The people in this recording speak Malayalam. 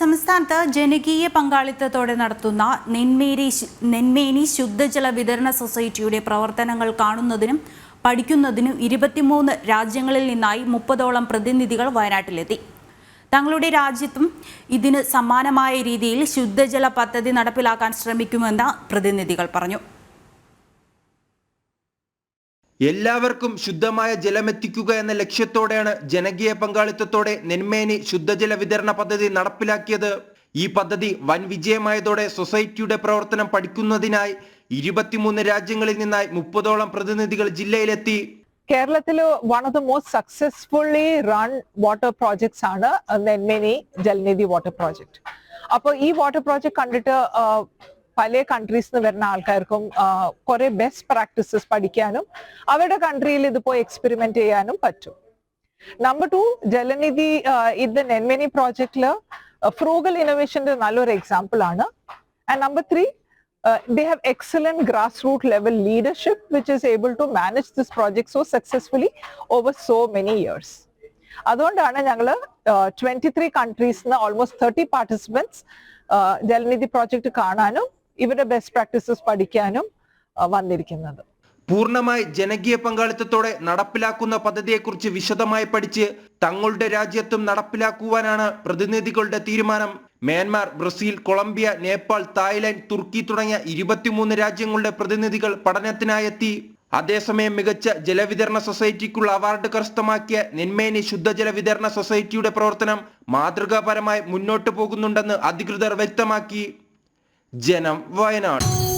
സംസ്ഥാനത്ത് ജനകീയ പങ്കാളിത്തത്തോടെ നടത്തുന്ന നെന്മേരി നെന്മേനി ശുദ്ധജല വിതരണ സൊസൈറ്റിയുടെ പ്രവർത്തനങ്ങൾ കാണുന്നതിനും പഠിക്കുന്നതിനും ഇരുപത്തിമൂന്ന് രാജ്യങ്ങളിൽ നിന്നായി മുപ്പതോളം പ്രതിനിധികൾ വയനാട്ടിലെത്തി. തങ്ങളുടെ രാജ്യത്തും ഇതിന് സമാനമായ രീതിയിൽ ശുദ്ധജല പദ്ധതി നടപ്പിലാക്കാൻ ശ്രമിക്കുമെന്ന് പ്രതിനിധികൾ പറഞ്ഞു. എല്ലാവർക്കും ശുദ്ധമായ ജലമെത്തിക്കുക എന്ന ലക്ഷ്യത്തോടെയാണ് ജനകീയ പങ്കാളിത്തത്തോടെ നെന്മേനി ശുദ്ധജല വിതരണ പദ്ധതി നടപ്പിലാക്കിയത്. ഈ പദ്ധതി വൻ വിജയമായതോടെ സൊസൈറ്റിയുടെ പ്രവർത്തനം പഠിക്കുന്നതിനായി ഇരുപത്തിമൂന്ന് രാജ്യങ്ങളിൽ നിന്നായി മുപ്പതോളം പ്രതിനിധികൾ ജില്ലയിലെത്തി. കേരളത്തിൽ one of the most successfully run water projects ആണ് നെന്മേനി ജലനിധി വാട്ടർ പ്രോജക്ട് അപ്പോൾ ഈ വാട്ടർ പ്രോജക്ട് കണ്ടിട്ട് പല കൺട്രീസ് നിന്ന് വരുന്ന ആൾക്കാർക്കും കുറെ ബെസ്റ്റ് പ്രാക്ടീസസ് പഠിക്കാനും അവരുടെ കൺട്രിയിൽ ഇത് പോയി എക്സ്പെരിമെന്റ് ചെയ്യാനും പറ്റും. നമ്പർ ടു ജലനിധി ഇത് നെന്മേനി പ്രോജക്റ്റിൽ ഫ്രൂഗൽ ഇന്നോവേഷന്റെ നല്ലൊരു എക്സാമ്പിൾ ആണ്. And number three they have excellent grass root level leadership which is able to manage this project so successfully over so many years അതുകൊണ്ടാണ് ഞങ്ങൾ twenty three കൺട്രീസിന് almost thirty participants Jalanidhi project കാണാനും ഇവരുടെ ബെസ്റ്റ് പ്രാക്ടീസസ് പഠിക്കാനും വന്നിരിക്കുന്നത്. പൂർണമായി ജനകീയ പങ്കാളിത്തത്തോടെ നടപ്പിലാക്കുന്ന പദ്ധതിയെക്കുറിച്ച് വിശദമായി പഠിച്ച് തങ്ങളുടെ രാജ്യത്തും നടപ്പിലാക്കുവാനാണ് പ്രതിനിധികളുടെ തീരുമാനം. Myanmar Brazil Colombia Nepal Thailand തുർക്കി തുടങ്ങിയ ഇരുപത്തിമൂന്ന് രാജ്യങ്ങളുടെ പ്രതിനിധികൾ പഠനത്തിനായെത്തി. അതേസമയം മികച്ച ജലവിതരണ സൊസൈറ്റിക്കുള്ള അവാർഡ് കരസ്ഥമാക്കിയ നെന്മേനി ശുദ്ധജല വിതരണ സൊസൈറ്റിയുടെ പ്രവർത്തനം മാതൃകാപരമായി മുന്നോട്ടു പോകുന്നുണ്ടെന്ന് അധികൃതർ വ്യക്തമാക്കി. ജനം വയനാട്.